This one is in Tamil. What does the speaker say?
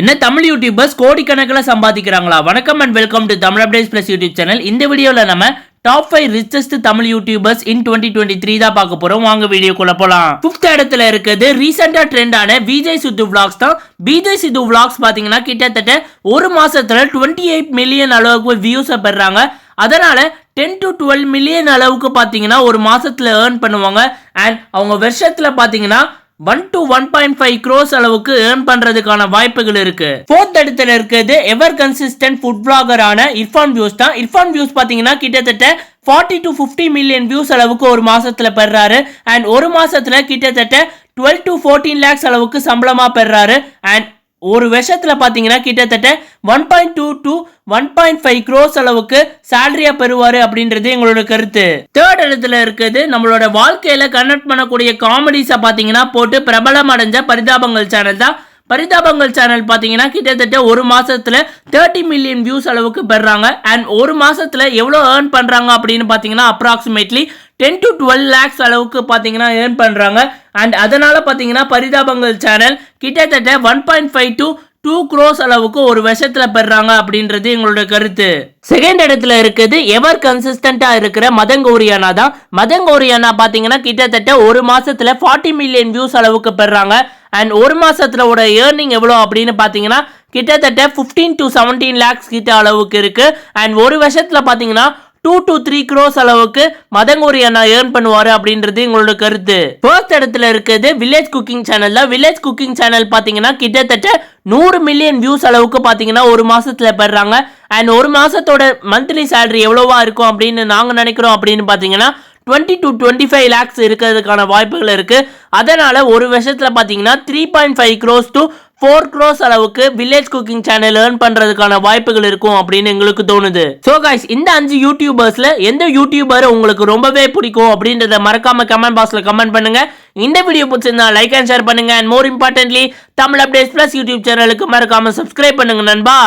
என்ன தமிழ் யூடியூபர்ஸ் கோடிக்கணக்கில் சம்பாதிக்கிறாங்களா? வணக்கம் and welcome to Tamil updates plus YouTube channel இந்த வீடியோவில் நம்ம top five richest Tamil YouTubers in twenty twenty three தான் பார்க்க போறோம். வாங்க வீடியோக்குள்ள போலாம். ஃபிஃப்த் இடத்துல இருக்குது ரீசெண்டா ட்ரெண்டான விஜய் சித்து விளாக்ஸ் தான். விஜய் சித்து விளாக்ஸ் பாத்தீங்கன்னா கிட்டத்தட்ட ஒரு மாசத்துல டுவெண்ட்டி எயிட் மில்லியன் அளவுக்கு வியூஸை பெறாங்க. அதனால டென் டு டுவெல் மில்லியன் அளவுக்கு பார்த்தீங்கன்னா ஒரு மாதத்தில் ஏர்ன் பண்ணுவாங்க. அண்ட் அவங்க வருஷத்தில் பார்த்தீங்கன்னா one to one point five crores அளவுக்கு ஏர்ன் பண்றதுக்கான வாய்ப்புகள் இருக்கு. ஃபோர்த் இடத்துல இருக்கிறது எவர் கன்சிஸ்டன்ட் ஃபுட் பிளாகரான இர்ஃபான் வியூஸ் தான். இர்ஃபான் வியூஸ் பாத்தீங்கன்னா கிட்டத்தட்ட forty to fifty million views அளவுக்கு ஒரு மாசத்துல பெறாரு அண்ட் ஒரு மாசத்துல கிட்டத்தட்ட டுவெல் டு ஃபோர்டீன் லேக்ஸ் அளவுக்கு சம்பளமா பெறாரு அண்ட் ஒரு வருஷத்தில் பார்த்தீங்கன்னா கிட்டத்தட்ட one point two two one point five crores அளவுக்கு சேலரியாக பெறுவார் அப்படின்றது எங்களோட கருத்து. தேர்ட் இடத்துல இருக்குது நம்மளோட வாழ்க்கையில் கனெக்ட் பண்ணக்கூடிய காமெடிஸை பார்த்தீங்கன்னா போட்டு பிரபலம் அடைஞ்ச பரிதாபங்கள் சேனல் தான். பரிதாபங்கள் சேனல் பார்த்தீங்கன்னா கிட்டத்தட்ட ஒரு மாதத்தில் தேர்ட்டி மில்லியன் வியூஸ் அளவுக்கு பெறாங்க. அண்ட் ஒரு மாதத்தில் எவ்வளோ ஏர்ன் பண்ணுறாங்க அப்படின்னு பார்த்தீங்கன்னா approximately ten to twelve lakhs அளவுக்கு பார்த்தீங்கன்னா ஏர்ன் பண்ணுறாங்க அண்ட் அதனால் பார்த்தீங்கன்னா பரிதாபங்கள் சேனல் கிட்டத்தட்ட one point five to two crores அளவுக்கு ஒரு வருஷத்துல பெறாங்க அப்படின்றது எங்களோட கருத்து. செகண்ட் இடத்துல இருக்குது எவர் கன்சிஸ்டண்டா இருக்கிற மதங்கௌரியானா தான். மதங்கௌரியானா பாத்தீங்கன்னா கிட்டத்தட்ட ஒரு மாசத்துல ஃபார்ட்டி மில்லியன் வியூஸ் அளவுக்கு பெறாங்க. அண்ட் ஒரு மாசத்துல உட ஏர்னிங் எவ்வளோ அப்படின்னு பாத்தீங்கன்னா கிட்டத்தட்ட ஃபிஃப்டீன் டு செவன்டீன் லேக்ஸ் கிட்ட அளவுக்கு இருக்கு. அண்ட் ஒரு வருஷத்துல பாத்தீங்கன்னா டூ டு த்ரீ க்ரோஸ் அளவுக்கு மதங்கூரி அண்ணா ஏர்ன் பண்ணுவாரு அப்படின்றது எங்களோட கருத்து. ஃபர்ஸ்ட் இடத்துல இருக்கிறது வில்லேஜ் குக்கிங் சேனல்ல வில்லேஜ் குக்கிங் சேனல் பார்த்தீங்கன்னா கிட்டத்தட்ட நூறு மில்லியன் வியூஸ் அளவுக்கு பார்த்தீங்கன்னா ஒரு மாசத்துல பெறாங்க. அண்ட் ஒரு மாசத்தோட மந்த்லி சேலரி எவ்வளவா இருக்கும் அப்படின்னு நாங்கள் நினைக்கிறோம் அப்படின்னு பார்த்தீங்கன்னா twenty to twenty five lakhs இருக்கிறதுக்கான வாய்ப்புகள் இருக்குது அதனால் ஒரு வருஷத்தில் பார்த்தீங்கன்னா three point five crores to four crores அளவுக்கு வில்லேஜ் குக்கிங் சேனல் ஏர்ன் பண்ணுறதுக்கான வாய்ப்புகள் இருக்கும் அப்படின்னு எங்களுக்கு தோணுது. ஸோ காய்ஸ் இந்த அஞ்சு யூடியூபர்ஸில் எந்த யூடியூபர் உங்களுக்கு ரொம்பவே பிடிக்கும் அப்படின்றத மறக்காம கமெண்ட் பாக்ஸில் கமெண்ட் பண்ணுங்கள் இந்த வீடியோ பிடிச்சிருந்தா லைக் அண்ட் ஷேர் பண்ணுங்க. And more importantly Tamil updates plus YouTube சேனலுக்கு மறக்காம சப்ஸ்கிரைப் பண்ணுங்க நண்பா.